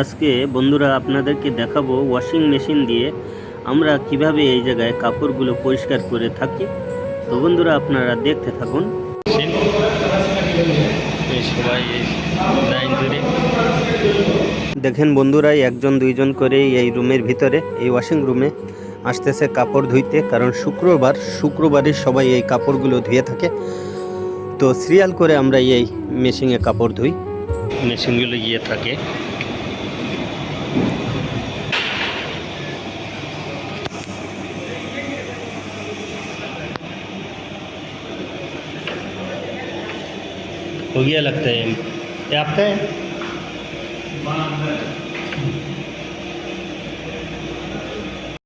আজকে বন্ধুরা আপনাদেরকে দেখাবো ওয়াশিং মেশিন দিয়ে আমরা কীভাবে এই জায়গায় কাপড়গুলো পরিষ্কার করে থাকি। তো বন্ধুরা আপনারা দেখতে থাকুন। দেখেন বন্ধুরা, একজন, দুইজন করে এই রুমের ভিতরে, এই ওয়াশিং রুমে আসতেছে কাপড় ধুইতে, কারণ শুক্রবার, শুক্রবারে সবাই এই কাপড়গুলো ধুয়ে থাকে। তো সিরিয়াল করে আমরা এই মেশিনে কাপড় ধুই। মেশিনগুলো গিয়ে থাকে। हो गया लगता है ये आपका है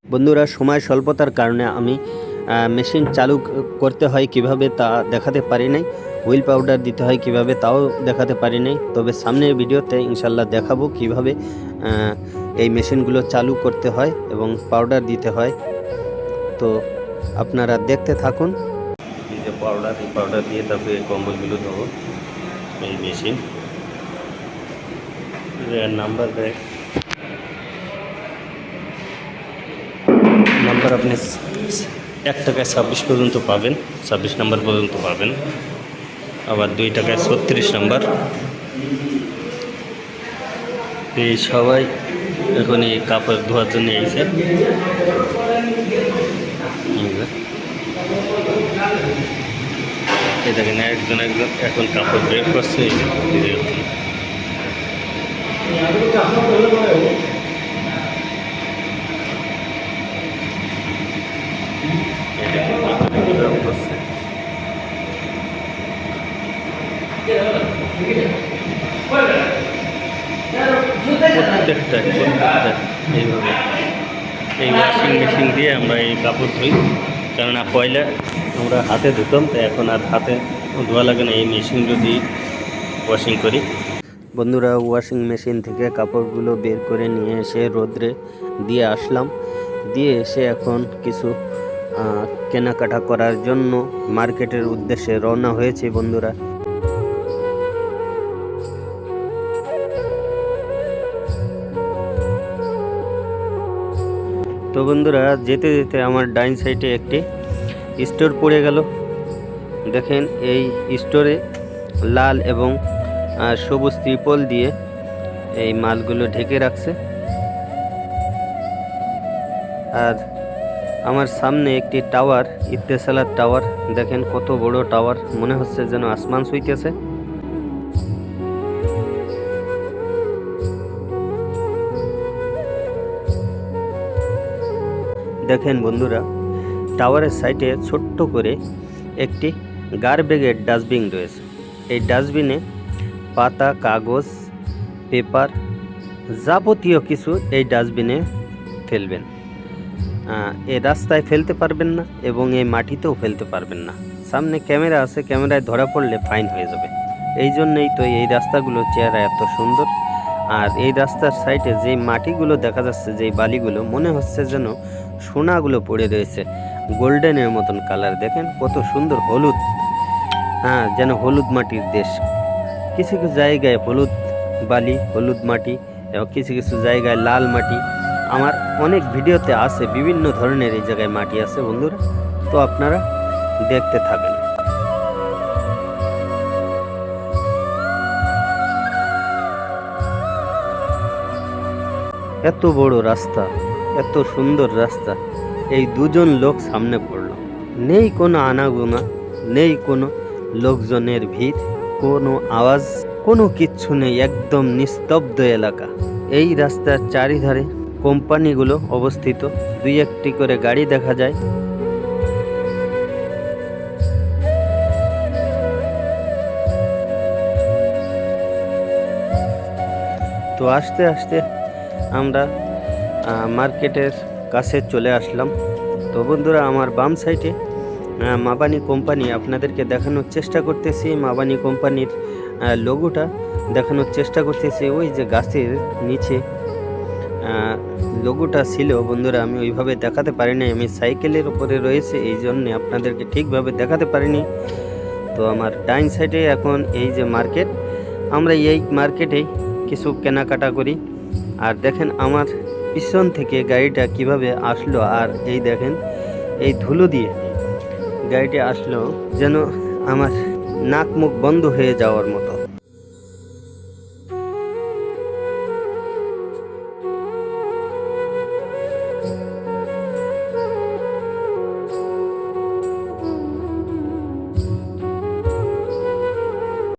বন্ধুরা সময় স্বল্পতার কারণে আমি মেশিন চালু ক- করতে হয় কিভাবে তা দেখাতে পারি নাই হুইল পাউডার দিতে হয় কিভাবে তাও দেখাতে পারি নাই তবে সামনের ভিডিওতে ইনশাল্লাহ দেখাবো কিভাবে আহ, এই মেশিনগুলো চালু করতে হয় এবং পাউডার দিতে হয় তো আপনারা দেখতে থাকুন এই যে পাউডার এই পাউডার দিয়ে তারপরে এই কম্বলগুলো দেবো এই মেশিন। নাম্বার দেয় নাম্বার আপনি এক টাকায় ছাব্বিশ পর্যন্ত পাবেন, ছাব্বিশ নাম্বার পর্যন্ত পাবেন। আবার দুই টাকায় ছত্রিশ নাম্বার। এই সবাই এখন এই কাপড় ধোয়ার জন্য এইছে এই দেখেন, একজন একজন এখন কাপড় বের করছে প্রত্যেকটা এইভাবে। এই ওয়াশিং মেশিন দিয়ে আমরা এই কাপড় ধুই। কেননা পয়লা আমরা হাতে ধুতাম তো এখন আর হাতে ধোয়া লাগে না। এই মেশিন যদি ওয়াশিং করি। বন্ধুরা ওয়াশিং মেশিন থেকে কাপড়গুলো বের করে নিয়ে এসে রোদ্রে দিয়ে আসলাম। দিয়ে এসে এখন কিছু কেনাকাটা করার জন্য মার্কেটের উদ্দেশ্যে রওনা হয়েছে বন্ধুরা। তো বন্ধুরা, যেতে যেতে আমার ডাইন সাইডে একটি স্টোর পড়ে গেল। দেখেন, এই স্টোরে লাল এবং সবুজ ত্রিপল দিয়ে এই মালগুলো ঢেকে রাখছে। আর আমার সামনে একটি টাওয়ার, ইত্তেসালার টাওয়ার। দেখেন কত বড় টাওয়ার, মনে হচ্ছে যেন আসমান শুইতেছে দেখেন বন্ধুরা, টাওয়ারের সাইটে ছোট্ট করে একটি গার্বেগের ডাস্টবিন রয়েছে। এই ডাস্টবিনে পাতা, কাগজ, পেপার যাবতীয় কিছু এই ডাস্টবিনে ফেলবেন। এই রাস্তায় ফেলতে পারবেন না এবং এই মাটিতেও ফেলতে পারবেন না। সামনে ক্যামেরা আছে, ক্যামেরায় ধরা পড়লে ফাইন হয়ে যাবে। এই জন্যই তো এই রাস্তাগুলো চেহারা এত সুন্দর। আর এই রাস্তার সাইডে যেই মাটিগুলো দেখা যাচ্ছে যেই বালিগুলো, মনে হচ্ছে যেন সোনাগুলো পড়ে রয়েছে। গোল্ডেনের মতন কালার, দেখেন কত সুন্দর হলুদ। হ্যাঁ যেন হলুদ মাটির দেশ। কিছু কিছু জায়গায় হলুদ বালি, হলুদ মাটি, এবং কিছু কিছু জায়গায় লাল মাটি। আমার অনেক ভিডিওতে আছে, বিভিন্ন ধরনের এই জায়গায় মাটি আছে বন্ধুরা। তো আপনারা দেখতে থাকেন। এত বড় রাস্তা। এত সুন্দর রাস্তা। এই দুজন লোক সামনে পড়ল। নেই কোনো আনাগোনা, নেই কোনো লোকজনের ভিড়, কোনো আওয়াজ, কোনো কিচ্ছু নেই, একদম নিস্তব্ধ এলাকা। এই রাস্তার চারিধারে কোম্পানিগুলো অবস্থিত। দুই একটি করে গাড়ি দেখা যায়। তো আস্তে আস্তে আমরা মার্কেটের কাছে চলে আসলাম। তো বন্ধুরা, আমার বাম সাইডে মাবানি কোম্পানি আপনাদেরকে দেখানোর চেষ্টা করতেছি। মাবানি কোম্পানির লোগোটা দেখানোর চেষ্টা করতেছি। ওই যে গাছের নিচে লোগোটা ছিল। বন্ধুরা, আমি ওইভাবে দেখাতে পারিনি। আমি সাইকেলের উপরে রয়েছে, এই জন্যে আপনাদেরকে ঠিকভাবে দেখাতে পারিনি। তো আমার ডাইন সাইডে এখন এই যে মার্কেট, আমরা এই মার্কেটেই কিছু কেনাকাটা করি। আর দেখেন, আমার পিছন থেকে গাড়িটা কীভাবে আসলো আর এই দেখেন, এই ধুলো দিয়ে গাড়িটি আসলো যেন আমার নাক মুখ বন্ধ হয়ে যাওয়ার মতো।